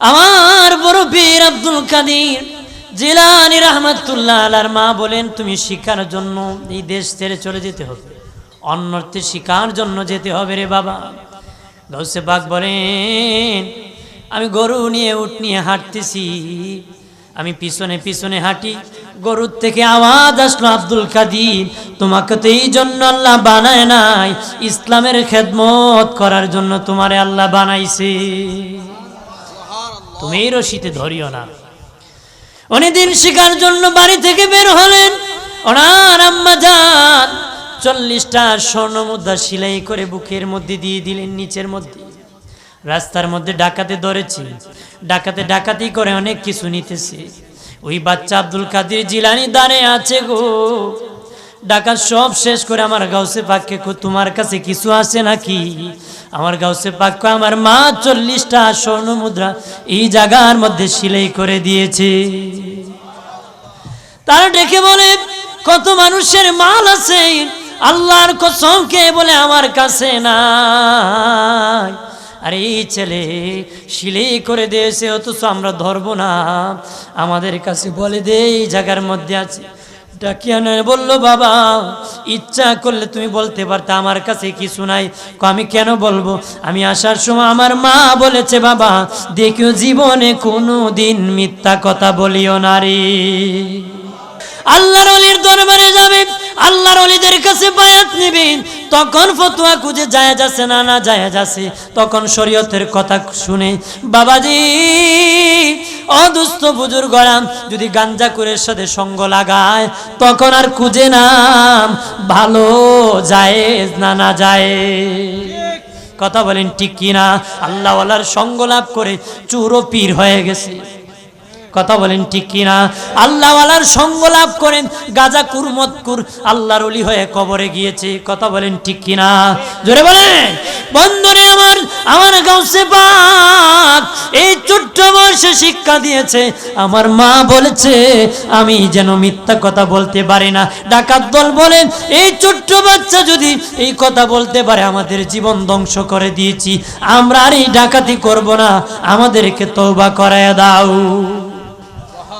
আমার বড় বীর আব্দুল কাদির জিলানি রহমতুল্লাহ আলার মা বলেন, তুমি শিকার জন্য এই দেশ ছেড়ে চলে যেতে হবে। অন্যত্রে শিকার জন্য যেতে হবে রে বাবা। গৌসে বাগ বলেন, আমি গরু নিয়ে উঠ নিয়ে হাঁটতেছি। আমি পিছনে পিছনে হাঁটি, গরুর থেকে আওয়াজ আসলো আব্দুল কাদির। তোমাকে তো এই জন্য আল্লাহ বানায় নাই, ইসলামের খেদমত করার জন্য তোমারে আল্লাহ বানাইছে। তুমি রশিতে ধরিও না। উনি দিন শিকার জন্য বাড়ি থেকে বের হলেন। ওনার আম্মা চল্লিশটা স্বর্ণ মুদ্রা সেলাই করে বুকের মধ্যে দিয়ে দিলেন নিচের মধ্যে। রাস্তার মধ্যে ডাকাতে ধরেছি। ডাকাতে ডাকাতি করে অনেক কিছু নিতেছে। ওই বাচ্চা আব্দুল কাদের জিলানি দাঁড়িয়ে আছে গো। ডাকাত সব শেষ করে আমার গাউসে পাককে তোমার কাছে কিছু আছে নাকি? আমার গাউসে পাককে আমার মা চল্লিশটা স্বর্ণ মুদ্রা এই জায়গার মধ্যে সিলাই করে দিয়েছে। তারা ডেকে বলে, কত মানুষের মাল আছে, আল্লাহর কসমকে বলে আমার কাছে নাই? আরে এই ছেলে সিলেই করে দিয়েছে, অথচ আমরা ধরবো না। আমাদের কাছে বলে দে, এই জায়গার মধ্যে আছে। ডাকিয়া নয় বলল, বাবা, ইচ্ছা করলে তুমি বলতে পারতে, আমার কাছে কিছু নাই। আমি কেন বলব? আমি আসার সময় আমার মা বলেছে, বাবা, দেখিও জীবনে কোনো দিন মিথ্যা কথা বলিও নারী আল্লাহর অলির দরবারে যাবে। আল্লাহর অলিদের কাছে বায়াত নেবেন। তখন ফতুয়া খুঁজে যায় যাচ্ছে না না যায় যাচ্ছে তখন শরীয়তের কথা শুনে, বাবাজি অদুস্থ বুজুর্গরাম যদি গাঞ্জা কুরের সাথে সঙ্গ লাগায়, তখন আর খুঁজে নাম, ভালো যায় না না যায় কথা বলেন ঠিক কিনা? আল্লাহওয়ালার সঙ্গ লাভ করে চুরো পীর হয়ে গেছে। কথা বলেন ঠিক কিনা? আল্লাহওয়ালার সঙ্গ লাভ করেন। গাজা কুরমতকুর আল্লাহর অলি হয়ে কবরে গিয়েছে। কথা বলেন ঠিক কিনা? জোরে বলেন। বন্ধুরে আমার আমার গাউসে পাক, এই ছোট্ট বয়সে শিক্ষা দিয়েছে। আমার মা বলেছে, আমি যেন মিথ্যা কথা বলতে পারি না। ডাকাত দল বলেন এই ছোট্ট বাচ্চা যদি এই কথা বলতে পারে, আমাদের জীবন ধ্বংস করে দিয়েছি। আমরা আর এই ডাকাতি করব না। আমাদেরকে তৌবা করায় দাও।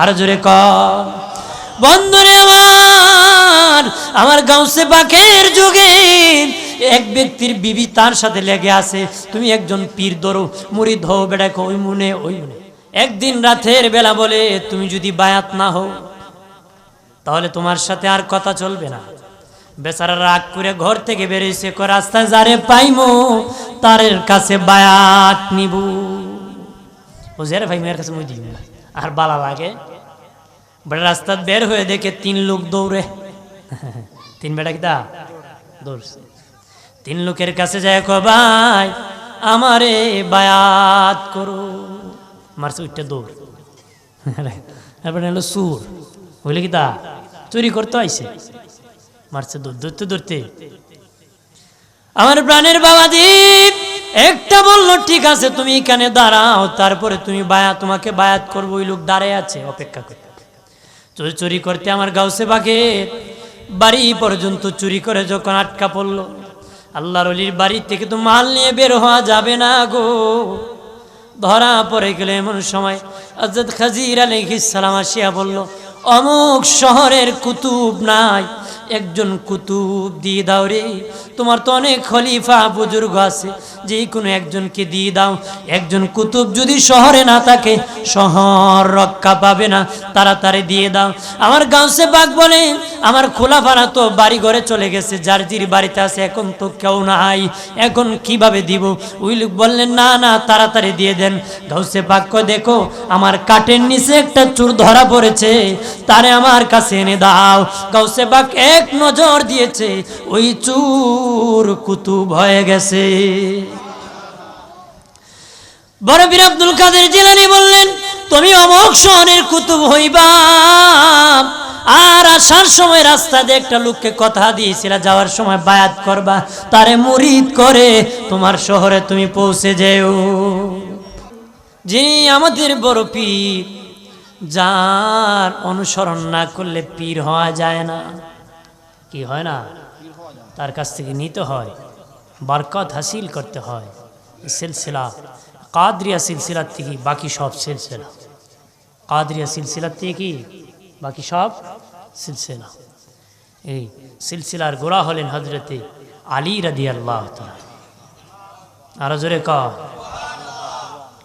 আর জোরে ক। বন্ধুরে আমার আমার গাউসে পাখের যুগে এক ব্যক্তির বিবি তার সাথে লেগে আছে। তুমি একজন পীর ধরো মুড়ি ধো বেড়াক ওই মনে ওই মনে। একদিন রাতের বেলা বলে, তুমি যদি বায়াত না হও, তাহলে তোমার সাথে আর কথা চলবে না। বেচারা রাগ করে ঘর থেকে বেরিয়েছে রাস্তায় যারে পাইমো তার কাছে বায়াত নিব। ও জেরে ভাই, মেয়ের কাছে মুই দিই না। আর বালা লাগে। বেটা রাস্তা বের হয়ে দেখে তিন লোক দৌড়ে। তিন বেটা কিতা? দৌড়ছে। তিন লোকের কাছে যায় ভাই, আমারে বায়াত করো। মারছে উঠতে দৌড়। তারপরে হলো সুর বুঝলি কিতা? চুরি করতে আইছে। মারছে দৌড় ধরতে ধরতে আমার প্রাণের বাবাজি একটা বলল, ঠিক আছে, তুমি এখানে দাঁড়াও, তারপরে তুমি বায়া, তোমাকে বায়াত করব, ওই লোক দাঁড়ায় আছে, অপেক্ষা করে চুরি চুরি করতে আমার গাউসে বাঘে বাড়ি পর্যন্ত চুরি করে যখন আটকা পড়ল, আল্লাহর অলির বাড়ি থেকে তো মাল নিয়ে বের হওয়া যাবে না গো। ধরা পড়ে গেলে এমন সময় হজরত খাজির আলাইহিস সালাম আসিয়া বলল, অমুক শহরের কুতুব নাই, একজন কুতুব দিয়ে দাও রে, তোমার তো অনেক খলিফা বুজুর্গ আছে যে কোনো একজনকে দিয়ে দাও। একজন কুতুব যদি শহরে না থাকে, শহর রক্ষা পাবে না। তাড়াতাড়ি দিয়ে দাও। আমার গাঁওসে বাঘ বলে, আমার খোলা ভাড়া তো বাড়ি ঘরে চলে গেছে, যার জির বাড়িতে আছে, এখন তো কেউ নাই। এখন কীভাবে দিব? ওই লোক বললেন, না না, তাড়াতাড়ি দিয়ে দেন। গাউসে বাক্য দেখো, আমার কাটের নিচে একটা চুর ধরা পড়েছে, তারে আমার কাছে এনে দাও। গাউসে বাক এক নজর দিয়েছে, ওই চুর কুতুব হয়ে গেছে। বড় বীর আব্দুল কাদের জিলানি বললেন, তুমি অমোক শহরের কুতুব হইবা। আর আসার সময় রাস্তা দিয়ে একটা লোককে কথা দিয়েছিল, যাওয়ার সময় বায়াত করবা। তারে মুরিদ করে তোমার শহরে তুমি পৌঁছে যেও। যিনি আমাদের বড় পীর, যার অনুসরণ না করলে পীর হওয়া যায় না। কি হয় না? তার কাছ থেকে নিতে হয়, বরকত হাসিল করতে হয়। সিলসিলা কাদরিয়া সিলসিলার থেকে বাকি সব সিলসিলা। কাদরিয়া সিলসিলার থেকে কি? বাকি সব সিলসিলা। এই সিলসিলার গোড়া হলেন হজরতে আলী রাদি আল্লাহ আরও জোরে ক।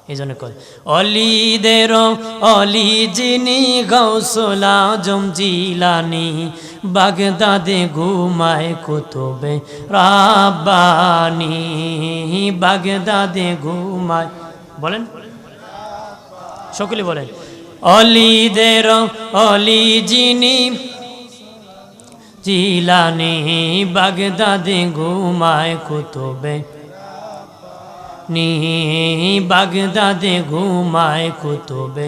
এই জন্য কয়, অলিদের, অলি যিনি গৌসলা জমজিলানি বাগদাদে ঘুমায় কুতুবে রাব্বানি, বাগদাদে ঘুমায়, বলেন? সকলে বলেন, অলিদের, অলি যিনি জিলানি, বাগদাদে ঘুমায় কুতুবে নি বাগদাদে ঘুমায় কুতুবে।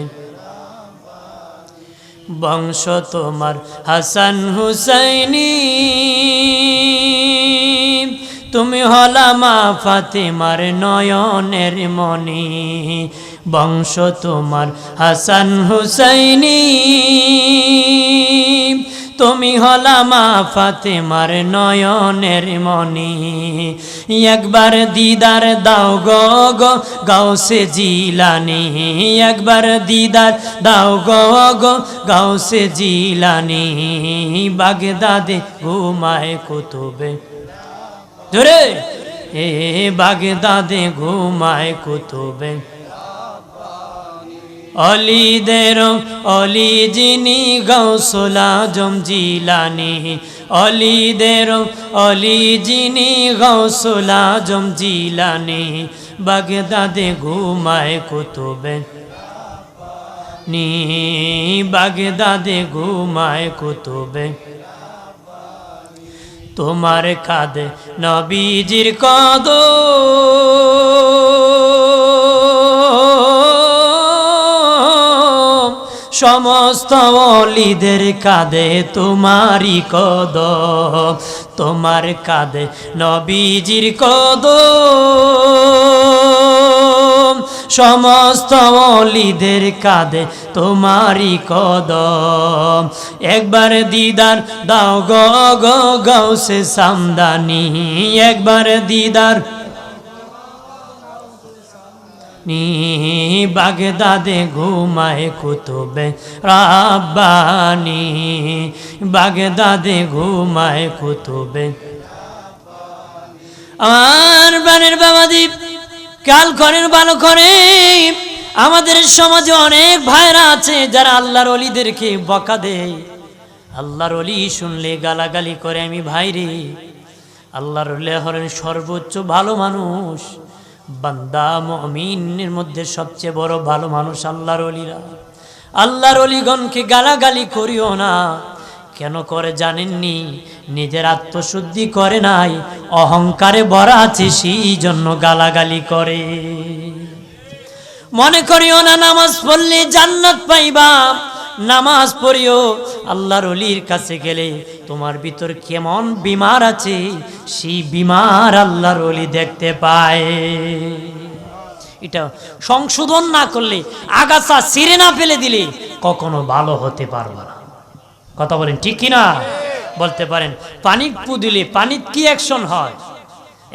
বংশ তোমার হাসান হুসাইনি। তুমি হলামা ফাতেমার নয়নের মনি বংশ তোমার হাসান হুসাইনি। তুমি হলা হলামা ফাতেমার নয়নের মনি একবার দিদার দাও গো গো, গাউসে জিলানি। একবার দিদার দাও গো গো, গাউসে জিলানি। বাগদাদে ঘুমায় কুতুবে। জোরে! এ বাগদাদে ঘুমায় কুতুবে। অলিদের অলি যিনি গৌসলা জমজিলানি অলিদের অলি যিনি গৌসলা জমজিলানি বাগদাদে ঘুমায় কুতুবে। নি বাগদাদে ঘুমায় কুতুবে। তোমার কাঁদে নবীজির কদ সমস্ত অলিদের কাঁদে তোমারই কদ তোমার কাঁদে নবীজির কদ সমস্ত অলিদের কাঁদে তোমারই কদম। একবার দিদার দাও গ গ গৌসে সামদানি, একবার দিদার বাগদাদে ঘুমায় কুতুবে রাব্বানি। বাগদাদে ঘুমায় কুতুবে আমার বানের বাবাদীপ কাল করেন ভালো করে। আমাদের সমাজে অনেক ভাইরা আছে যারা আল্লাহর অলিদেরকে বকা দেয়। আল্লাহর অলি শুনলে গালাগালি করে, আমি ভাইরে আল্লাহর হলেন সর্বোচ্চ ভালো মানুষ। বান্দা, মমিনের মধ্যে সবচেয়ে বড় ভালো মানুষ আল্লাহর অলিরা। আল্লাহর অলিগণকে গালাগালি করিও না। কেন করে জানেননি? নিজের আত্মশুদ্ধি করে নাই। অহংকারে ভরা আছে, সেই জন্য গালাগালি করে। মনে করিও না, নামাজ পড়লে জান্নাত পাইবা। নামাজ পড়িও, আল্লাহর অলির কাছে গেলে তোমার ভিতর কেমন বিমার আছে, সেই বিমার আল্লাহর অলি দেখতে পায়। এটা সংশোধন না করলে, আগাছা সিরে না ফেলে দিলে কখনো ভালো হতে পারবে না। কথা বলেন, ঠিক কিনা বলতে পারেন, পানি পু দিলে পানির কি অ্যাকশন হয়?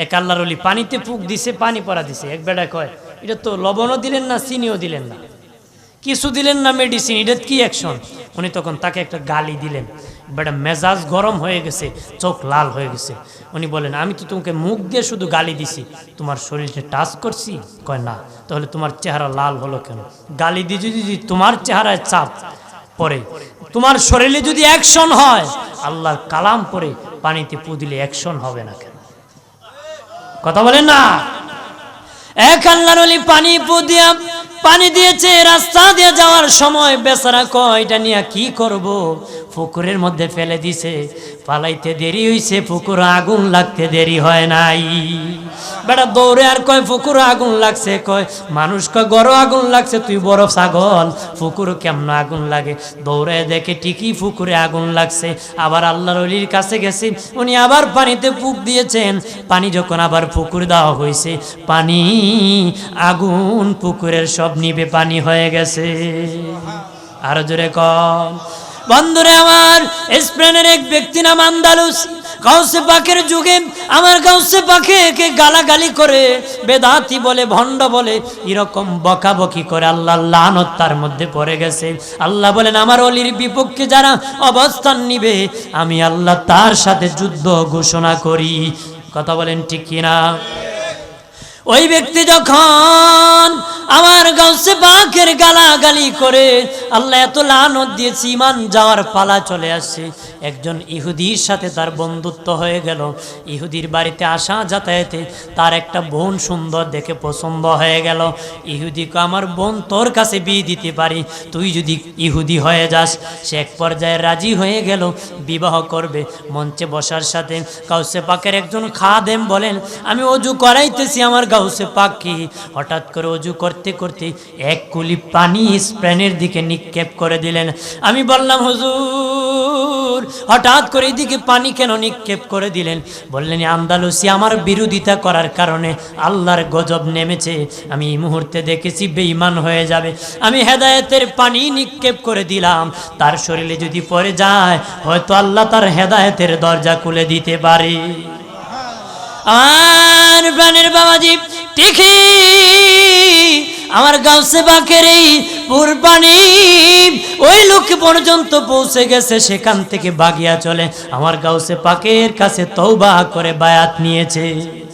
এক আল্লাহর অলি পানিতে পুক দিছে, পানি পরা দিছে। এক বেড়া কয়, এটা তো লবণও দিলেন না, চিনিও দিলেন না। কিছু দিলেন না মেডিসিন এটা কি অ্যাকশন উনি তখন তাকে একটা গালি দিলেন। বেটা, মেজাজ গরম হয়ে গেছে, চোখ লাল হয়ে গেছে। উনি বলেন আমি তো তোমাকে মুখ দিয়ে শুধু গালি দিছি। তোমার শরীরটা টাচ করছি? কয়, না। তাহলে তোমার চেহারা লাল হলো কেন? গালি দিয়ে যদি তোমার চেহারায় চাপ পরে তোমার শরীরে যদি অ্যাকশন হয়, আল্লাহর কালাম পরে পানিতে পু দিলে অ্যাকশন হবে না কেন? কথা বলেন না? এক আল্লাহর পানি পু দিয়া পানি দিয়েছে, রাস্তা দিয়ে যাওয়ার সময় বেচারা কয়, এটা নিয়ে কি করব? পুকুরের মধ্যে ফেলে দিছে। পালাইতে দেরি হইছে, পুকুর আগুন লাগতে দেরি হয় নাই। বেটা দৌড়ে আর কয়, পুকুর আগুন লাগছে। কয়, মানুষ কয় গড় আগুন লাগছে, তুই বড় ছাগল। পুকুর কেমন আগুন লাগে? দৌড়ে দেখে ঠিকই পুকুরে আগুন লাগছে। আবার আল্লাহর অলির কাছে গেছে। উনি আবার পানিতে পুক দিয়েছেন। পানি যখন আবার পুকুর দেওয়া হয়েছে পানি আগুন পুকুরের সব নিবে পানি হয়ে গেছে। আরও জোরে কম বন্ধুরে আমার, স্পেনের এক ব্যক্তি নাম আন্দালুস। গাউসে পাখের যুগে আমার গাউসে পাখে কে গালাগালি করে, বেদাতি বলে, ভণ্ড বলে, এরকম বকাবকি করে আল্লাহ লানত তার মধ্যে পড়ে গেছে। আল্লাহ বলেন, আমার অলির বিপক্ষে যারা অবস্থান নিবে, আমি আল্লাহ তার সাথে যুদ্ধ ঘোষণা করি। কথা বলেন ঠিক কিনা? ওই ব্যক্তি যখন আমার গাউসে পাখের গালাগালি করে, আল্লাহ এত লানত দিয়েছি ইমান যাওয়ার পালা চলে আসছে। একজন ইহুদির সাথে তার বন্ধুত্ব হয়ে গেল। ইহুদির বাড়িতে আসা যাতায়াতে তার একটা বোন সুন্দর দেখে পছন্দ হয়ে গেল। ইহুদিকে আমার বোন তোর কাছে বিয়ে দিতে পারি, তুই যদি ইহুদি হয়ে যাস। সে এক পর্যায়ে রাজি হয়ে গেল, বিবাহ করবে। মঞ্চে বসার সাথে কাউসে পাকের একজন খাদেম বলেন, আমি অজু করাইতেছি আমার গাউসে পাখি। হঠাৎ করে অজু করতে করতে এক কুলি পানি স্প্রেনের দিকে নিক্ষেপ করে দিলেন। আমি বললাম, হুজুর, হঠাৎ করে এদিকে পানি কেন নিক্ষেপ করে দিলেন? বললেন, আন্দালুসি আমার বিরোধিতা করার কারণে আল্লাহর গজব নেমেছে। আমি এই মুহূর্তে দেখেছি বেঈমান হয়ে যাবে। আমি হেদায়েতের পানি নিক্ষেপ করে দিলাম। তার শরীরে যদি পড়ে যায়, হয়তো আল্লাহ তার হেদায়েতের দরজা খুলে দিতে পারে। আমার প্রাণের বাবাজি দেখি আমার গাউসে বাকের এই কোরবানি ওই লোক পর্যন্ত পৌঁছে গেছে, সেখান থেকে বাগিয়া চলে। আমার গাউসে পাকের কাছে তৌবা করে বায়াত নিয়েছে।